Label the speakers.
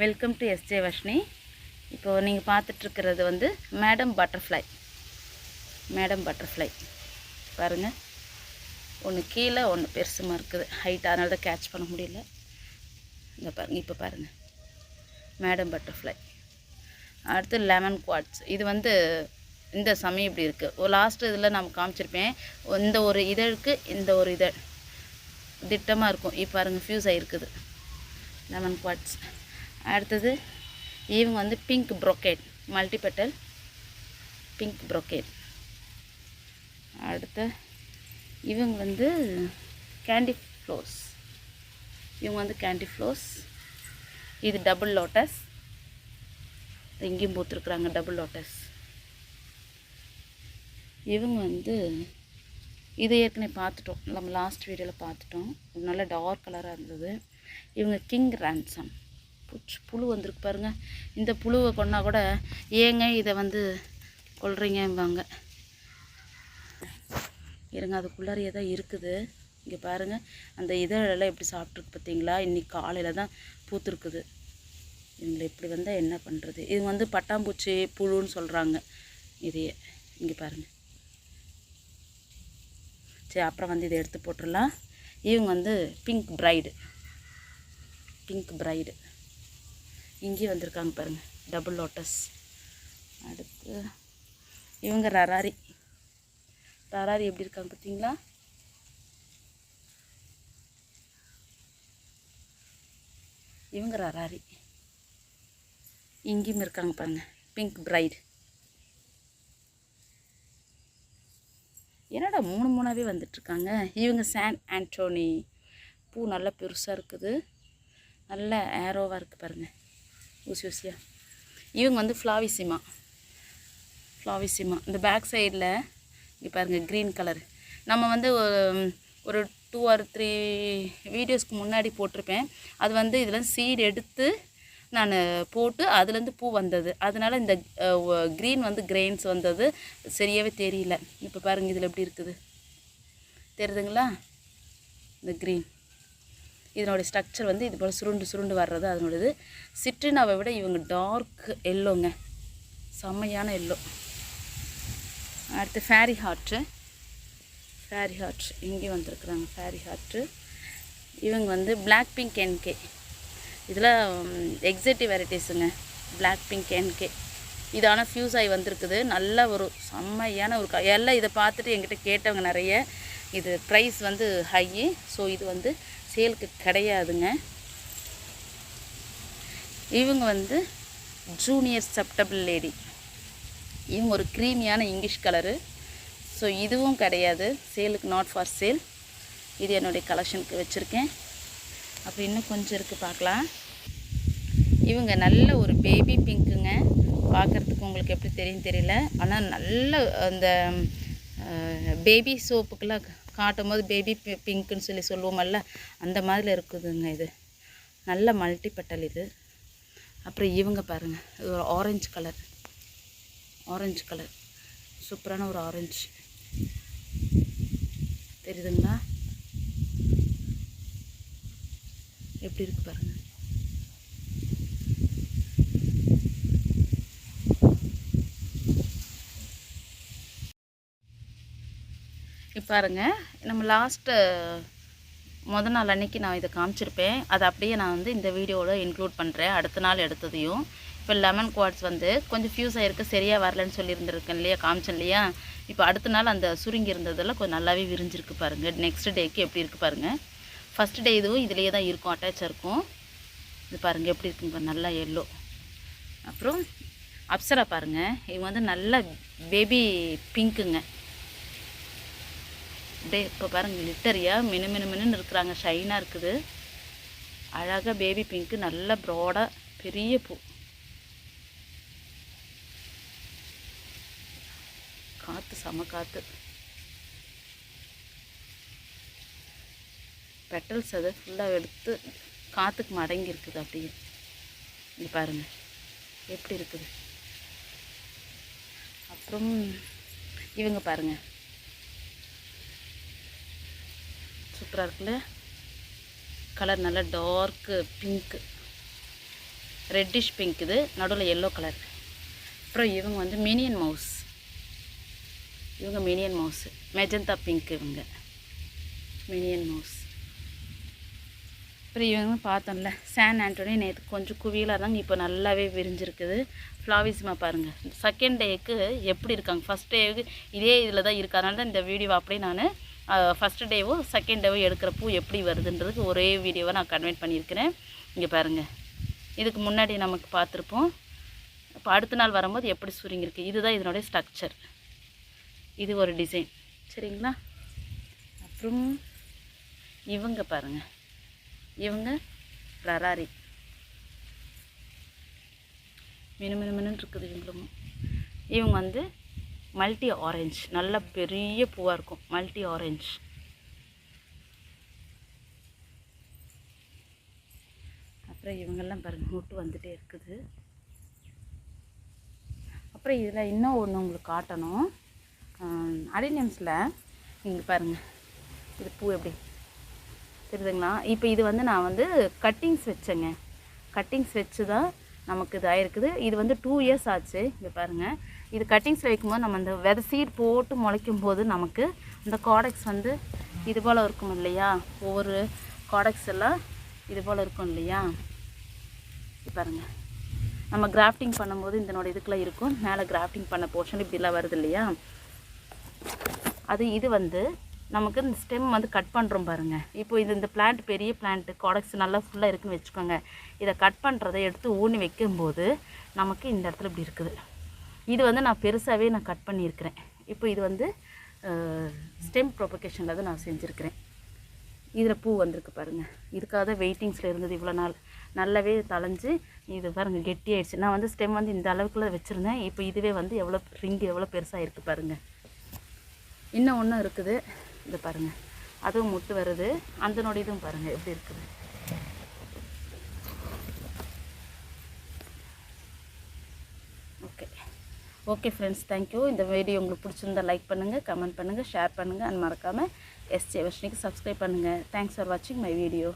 Speaker 1: Welcome to SJ Varshini இப்போது நீங்கள் பார்த்துட்ருக்கிறது வந்து மேடம் பட்டர்ஃப்ளை மேடம் பட்டர்ஃப்ளை பாருங்கள் ஒன்று கீழே ஒன்று பெருசுமாக இருக்குது. ஹைட் அதனால தான் கேட்ச் பண்ண முடியல. இந்த பாருங்க இப்போ பாருங்கள் மேடம் பட்டர்ஃப்ளை அடுத்து லெமன் குவாட்ஸ் இது வந்து இந்த சமயம் இப்படி இருக்குது ஒரு லாஸ்ட் இதில் நான் காமிச்சிருப்பேன். இந்த ஒரு இதழுக்கு இந்த ஒரு இதழ். திட்டமாக இருக்கும். இப்போ பாருங்கள் ஃபியூஸ் ஆகிருக்குது லெமன் குவாட்ஸ் அடுத்தது இவங்க வந்து pink brocade multipetal pink brocade அடுத்த இவங்க வந்து கேண்டி ஃப்ளோஸ் இவங்க வந்து கேண்டி ஃப்ளோஸ் இது டபுள் லோட்டஸ் எங்கேயும் பூத்துருக்குறாங்க டபுள் லோட்டஸ் இவங்க வந்து இது ஏற்கனவே பார்த்துட்டோம். நம்ம லாஸ்ட் வீடியோவில் பார்த்துட்டோம். நல்ல டார்க் கலராக இருந்தது. இவங்க கிங் ரேன்சம் பூச்சி புழு வந்திருக்கு பாருங்க. இந்த புழுவை கொண்டா கூட ஏங்க இதை வந்து கொள்றீங்கம்பாங்க இருங்க அதுக்குள்ளாரையே தான் இருக்குது. இங்கே பாருங்கள் அந்த இதழெல்லாம் எப்படி சாப்பிட்ருக்கு பார்த்தீங்களா? இன்றைக்கி காலையில் தான் பூத்துருக்குது. இவங்களை இப்படி வந்தால் என்ன பண்ணுறது இது வந்து பட்டாம்பூச்சி புழுன்னு சொல்கிறாங்க இதையே இங்கே பாருங்கள் சரி அப்புறம் வந்து இதை எடுத்து போட்டுடலாம் இவங்க வந்து பிங்க் பிரைடு பிங்க் பிரைடு இங்கேயும் வந்திருக்காங்க பாருங்கள் டபுள் லோட்டஸ் அடுத்து இவங்க ரராரி ரராரி எப்படி இருக்காங்க பார்த்தீங்களா? இவங்க ரராரி இங்கேயும் இருக்காங்க பாருங்கள் பிங்க் பிரைட் என்னடா மூணு மூணாவே வந்துட்டுருக்காங்க? இவங்க சான் ஆண்டோனி பூ நல்லா பெருசாக இருக்குது. நல்ல ஏரோவாக இருக்குது பாருங்கள் ஊசி ஊசியாக இவங்க வந்து ஃப்ளாவிசிமா. ஃப்ளாவிசிமா. இந்த பேக் சைடில் இங்கே பாருங்கள் க்ரீன் கலர் நம்ம வந்து ஒரு டூ ஆர் த்ரீ வீடியோஸ்க்கு முன்னாடி போட்டிருப்பேன். அது வந்து இதில் சீடு எடுத்து நான் போட்டு அதுலேருந்து பூ வந்தது. அதனால இந்த க்ரீன் வந்து கிரெயின்ஸ் வந்தது. சரியாகவே தெரியல. இப்போ பாருங்கள் இதில் எப்படி இருக்குது? தெரியுதுங்களா? இந்த க்ரீன் இதனுடைய ஸ்ட்ரக்சர் வந்து இது போல் சுருண்டு சுருண்டு வர்றது அதனுடையது. சிட்ரினாவை விட இவங்க டார்க் எல்லோங்க செம்மையான எல்லோ அடுத்து ஃபேரி ஹார்ட்டு ஃபேரி ஹார்ட் இங்கேயும் வந்திருக்குறாங்க ஃபேரி ஹார்ட்டு இவங்க வந்து பிளாக் பிங்க் என்கே இதில் எக்ஸைட்டிவ் வெரைட்டிஸுங்க பிளாக் பிங்க் என்கே இது ஆனால் ஃபியூஸ் ஆகி வந்திருக்குது. நல்ல ஒரு செம்மையான ஒரு க- எல்லாம் இதை பார்த்துட்டு என்கிட்ட கேட்டவங்க நிறைய. இது ப்ரைஸ் வந்து ஹையி ஸோ இது வந்து சேலுக்கு கிடையாதுங்க. இவங்க வந்து ஜூனியர் சப்டபிள் லேடி இவங்க ஒரு க்ரீமியான இங்கிலீஷ் கலரு ஸோ இதுவும் கிடையாது. சேலுக்கு நாட் ஃபார் சேல் இது என்னுடைய கலெக்ஷனுக்கு வச்சுருக்கேன். அப்புறம் இன்னும் கொஞ்சம் இருக்குது பார்க்கலாம். இவங்க நல்ல ஒரு பேபி பிங்க்குங்க பார்க்குறதுக்கு உங்களுக்கு எப்படி தெரியும் தெரியல. ஆனால் நல்ல அந்த பேபி சோப்புக்கெல்லாம் காட்டும் போது பேபி பிங்க்குன்னு சொல்லி சொல்லுவோமல்ல அந்த மாதிரி இருக்குதுங்க இது. நல்ல மல்டிபட்டல் இது. அப்புறம் இவங்க பாருங்கள் இது ஒரு ஆரஞ்சு கலர் ஆரஞ்சு கலர் சூப்பரான ஒரு ஆரஞ்சு தெரியுதுங்களா? எப்படி இருக்கு பாருங்கள் பாருங்கள் நம்ம லாஸ்ட்டு முத நாள் அன்றைக்கி நான் இதை காமிச்சிருப்பேன். அதை அப்படியே நான் வந்து இந்த வீடியோவில் இன்க்ளூட் பண்ணுறேன் அடுத்த நாள் எடுத்ததையும். இப்போ லெமன் குவாட்ஸ் வந்து கொஞ்சம் ஃபியூஸ் ஆகிருக்கு சரியாக வரலன்னு சொல்லியிருந்துருக்கேன் இல்லையா? காமிச்சேன் இல்லையா? இப்போ அடுத்த நாள் அந்த சுருங்கி இருந்ததெல்லாம் கொஞ்சம் நல்லாவே விரிஞ்சிருக்கு பாருங்கள் நெக்ஸ்ட் டேக்கு எப்படி இருக்குது பாருங்கள் ஃபஸ்ட் டே இதுவும் இதுலேயே தான் இருக்கும் அட்டாச்சாக இருக்கும். இது பாருங்கள் எப்படி இருக்குங்க நல்லா எல்லோ அப்புறம் அப்சரா பாருங்கள் இவங்க வந்து நல்லா பேபி பிங்க்குங்க டே இப்போ பாருங்கள் லிட்டரியாக மினு மினு மினுன்னு இருக்கிறாங்க. ஷைனாக இருக்குது. அழகாக பேபி பிங்க்கு நல்ல ப்ராடாக பெரிய பூ. காற்று செம காற்று பெட்டல்ஸ் அதை ஃபுல்லாக எடுத்து காற்றுக்கு மடங்கி இருக்குது அப்படியே. இங்கே பாருங்கள் எப்படி இருக்குது? அப்புறம் இவங்க பாருங்கள் சூப்பராக இருக்குல்ல? கலர் நல்லா டார்க்கு பிங்க்கு ரெட்டிஷ் பிங்க் இது. நடுவில் எல்லோ கலர் அப்புறம் இவங்க வந்து மினியன் மவுஸ் இவங்க மினியன் மவுஸு மெஜந்தா பிங்க் இவங்க. மினியன் மவுஸ் அப்புறம் இவங்க பார்த்தோம்ல சான் ஆண்டோனி நேற்று கொஞ்சம் குவியலாக இருந்தாங்க. இப்போ நல்லாவே விரிஞ்சிருக்குது. ஃப்ளாவிஸ்மா பாருங்கள் செகண்ட் டேக்கு எப்படி இருக்காங்க? ஃபஸ்ட் டேவுக்கு இதே இதில் தான் இருக்கு அதனால தான் இந்த வீடியோ அப்படியே நான் ஃபஸ்ட்டு டேவும் செகண்ட் டேவும் எடுக்கிற பூ எப்படி வருதுன்றதுக்கு ஒரே வீடியோவை நான் கன்வெர்ட் பண்ணியிருக்கிறேன். இங்கே பாருங்கள் இதுக்கு முன்னாடி நமக்கு பார்த்துருப்போம். இப்போ அடுத்த நாள் வரும்போது எப்படி சுருங்கியிருக்கு? இதுதான் இதனுடைய ஸ்ட்ரக்சர் இது ஒரு டிசைன் சரிங்களா? அப்புறம் இவங்க பாருங்கள் இவங்க ப்ளராரி மினு மினு மினுன்னு இருக்குது இவங்களும். இவங்க வந்து மல்டி ஆரஞ்ச். நல்ல பெரிய பூவாக இருக்கும். Multi orange. அப்புறம் இவங்கெல்லாம் பாருங்கள் முட்டு வந்துகிட்டே இருக்குது. அப்புறம் இதில் இன்னும் ஒன்று உங்களுக்கு காட்டணும். அடினியம்ஸில் இங்கே பாருங்கள் இது பூ எப்படி? தெரியுதுங்களா? இப்போ இது வந்து நான் வந்து கட்டிங்ஸ் வச்சேங்க. கட்டிங்ஸ் வச்சு தான் நமக்கு இதாகிருக்குது இது வந்து டூ இயர்ஸ் ஆச்சு. இங்கே பாருங்கள் இது கட்டிங்ஸில் வைக்கும்போது நம்ம அந்த விதை சீட் போட்டு முளைக்கும் போது நமக்கு இந்த காடக்ஸ் வந்து இது போல் இருக்கும் இல்லையா? ஒவ்வொரு காடக்ஸ் எல்லாம் இது போல் இருக்கும் இல்லையா? பாருங்க. பாருங்கள் நம்ம கிராஃப்டிங் பண்ணும்போது இதனோட இதுக்குலாம் இருக்கும். மேலே கிராஃப்டிங் பண்ண போர்ஷன் இப்படிலாம் வருது இல்லையா? அது இது வந்து நமக்கு இந்த ஸ்டெம் வந்து கட் பண்ணுறோம் பாருங்கள் இப்போ இது இந்த பிளான்ட் பெரிய பிளான்ட்டு காடக்ஸ் நல்லா ஃபுல்லாக இருக்குன்னு வச்சுக்கோங்க. இதை கட் பண்ணுறதை எடுத்து ஊனி வைக்கும்போது நமக்கு இந்த இடத்துல இப்படி இருக்குது. இது வந்து நான் பெருசாகவே நான் கட் பண்ணியிருக்கிறேன். இப்போ இது வந்து ஸ்டெம் ப்ரொபகேஷனில் தான் நான் செஞ்சுருக்கிறேன். இதில் பூ வந்திருக்கு பாருங்கள் இதுக்காக தான் வெயிட்டிங்ஸில் இருந்தது இவ்வளோ நாள். நல்லாவே தளைஞ்சு இது பாருங்கள் கெட்டியாயிடுச்சு. நான் வந்து ஸ்டெம் வந்து இந்த அளவுக்குள்ளே வச்சுருந்தேன். இப்போ இதுவே வந்து எவ்வளோ ரிங்கு எவ்வளோ பெருசாக இருக்குது பாருங்கள் இன்னும் ஒன்றும் இருக்குது. இது பாருங்கள் அதுவும் முட்டு வருது. அந்தனோட இதுவும் பாருங்கள் எப்படி இருக்குது okay okay friends thank you இந்த வீடியோ உங்களுக்கு பிடிச்சிருந்தா லைக் பண்ணுங்கள் கமெண்ட் பண்ணுங்கள் ஷேர் பண்ணுங்கள் அண்ட் மறக்காமல் எஸ் வர்ஷினிக்கு சப்ஸ்கிரைப் பண்ணுங்கள் தேங்க்ஸ் ஃபார் வாட்சிங் மை வீடியோ